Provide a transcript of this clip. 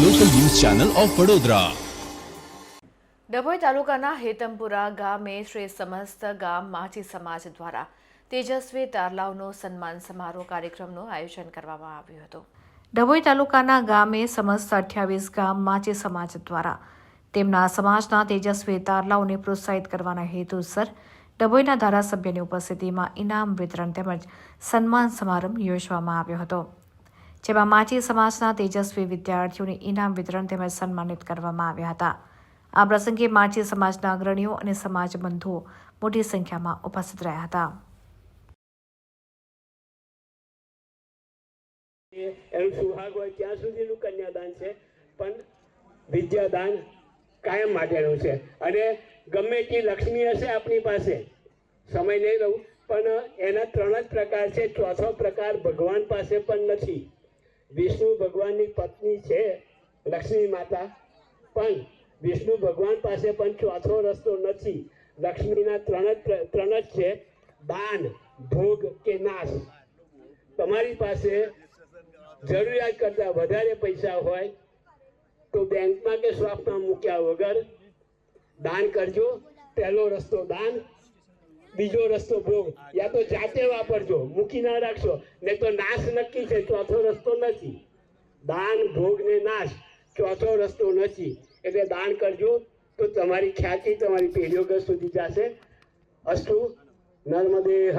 Channel of Vadodara. Dabhoi તાલુકાના હેતમપુરા ગામે શ્રી સમસ્ત ગામ માછી સમાજ દ્વારા તેજસ્વી તારલાવનો સન્માન સમારોહ કાર્યક્રમનું આયોજન કરવામાં આવ્યું હતું. ડભોઈ તાલુકાના ગામે સમસ્ત અઠ્યાવીસ ગામ માછી સમાજ દ્વારા તેમના સમાજના તેજસ્વી તારલાઓને પ્રોત્સાહિત કરવાના હેતુસર ડભોઈના ધારાસભ્યની ઉપસ્થિતિમાં ઇનામ વિતરણ તેમજ સન્માન સમારંભ યોજવામાં આવ્યો હતો. જેમાં માછી સમાજના તેજસ્વી વિદ્યાર્થીઓને ઇનામ વિતરણ તેમજ સન્માનિત કરવામાં આવ્યા હતા. આ પ્રસંગે માછી સમાજના અગ્રણીઓ અને સમાજ બંધુઓ મોટી સંખ્યામાં ઉપસ્થિત રહ્યા હતા. એનું સુહાગ હોય ત્યાં સુધીનું કન્યાદાન છે, પણ વિદ્યાદાન કાયમ માટેનું છે. અને ગમે તે લક્ષ્મી હશે આપણી પાસે, સમય નહીં રહું, પણ એના ત્રણ જ પ્રકાર છે. ચોથો પ્રકાર ભગવાન પાસે પણ નથી. વિષ્ણુ ભગવાનની પત્ની છે, લક્ષ્મી માતા. પણ વિષ્ણુ ભગવાન પાસે પણ ચોથો રસ્તો નથી. લક્ષ્મીના ત્રણ જ ત્રણ જ છે, દાન, ભોગ કે નાશ. તમારી પાસે જરૂરિયાત કરતાં વધારે પૈસા હોય તો બેંકમાં કે શોપમાં મૂક્યા વગર દાન કરજો. પહેલો રસ્તો દાન બીજો રસ્તો ભોગ યા તો જાતે વાપરજો. મૂકી ના રાખશો. ને તો નાશ નક્કી છે. ચોથો રસ્તો નથી. દાન, ભોગ ને નાશ ચોથો રસ્તો નથી. એટલે દાન કરજો તો તમારી ખ્યાતિ તમારી પેઢીઓ સુધી જશે. અસ્તુ નર્મદે હ